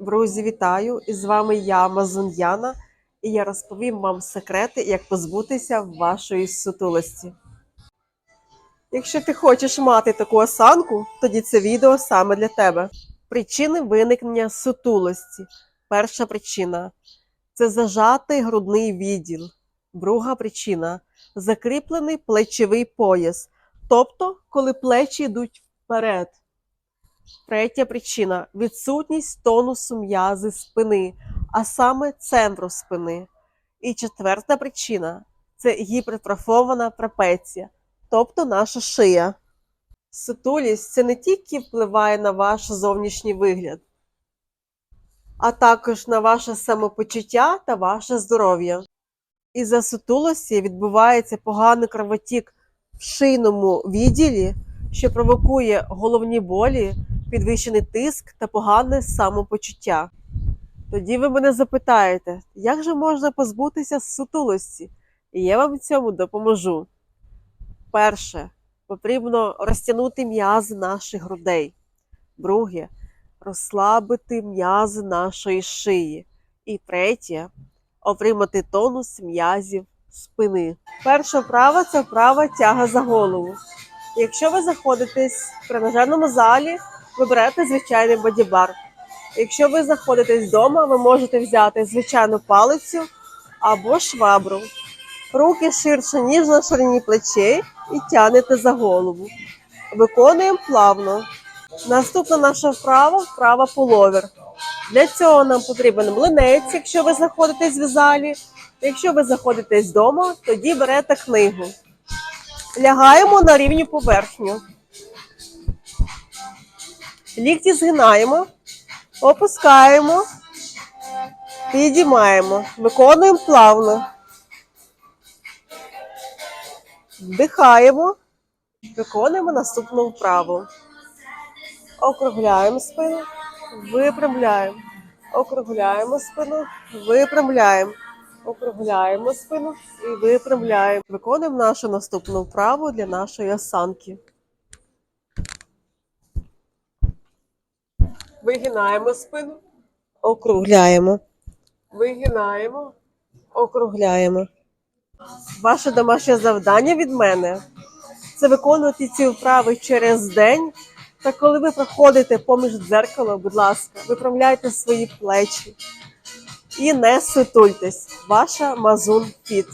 Друзі, вітаю! І з вами я, Мазун Яна, і я розповім вам секрети, як позбутися вашої сутулості. Якщо ти хочеш мати таку осанку, тоді це відео саме для тебе. Причини виникнення сутулості. Перша причина це зажатий грудний відділ. Друга причина закріплений плечовий пояс, тобто коли плечі йдуть вперед. Третя причина відсутність тонусу м'язи спини, а саме центру спини. І четверта причина це гіпертрофована трапеція, тобто наша шия. Сутулість це не тільки впливає на ваш зовнішній вигляд, а також на ваше самопочуття та ваше здоров'я. Із-за сутулості відбувається поганий кровотік в шийному відділі, що провокує головні болі, підвищений тиск та погане самопочуття. Тоді ви мене запитаєте, як же можна позбутися сутулості? І я вам в цьому допоможу. Перше, потрібно розтягнути м'язи наших грудей. Друге, розслабити м'язи нашої шиї. І третє, отримати тонус м'язів спини. Перша вправа це вправа тяга за голову. Якщо ви знаходитесь в тренажерному залі, ви берете звичайний бодібар. Якщо ви знаходитесь вдома, ви можете взяти звичайну палицю або швабру. Руки ширше, ніж на ширині плечей, і тягнете за голову. Виконуємо плавно. Наступна наша вправа вправа пуловер. Для цього нам потрібен млинець, якщо ви знаходитесь в залі. Якщо ви знаходитесь вдома, тоді берете книгу. Лягаємо на рівню поверхню. Лікті згинаємо, опускаємо, підіймаємо, виконуємо плавно. Вдихаємо, виконуємо наступну вправу. Округляємо спину, випрямляємо, округляємо спину, випрямляємо, округляємо спину і випрямляємо. Виконуємо нашу наступну вправу для нашої осанки. Вигинаємо спину, округляємо. Вигинаємо, округляємо. Ваше домашнє завдання від мене це виконувати ці вправи через день. Та коли ви проходите поміж дзеркало, будь ласка, виправляйте свої плечі і не сутультесь. Ваша Мазун Фіт.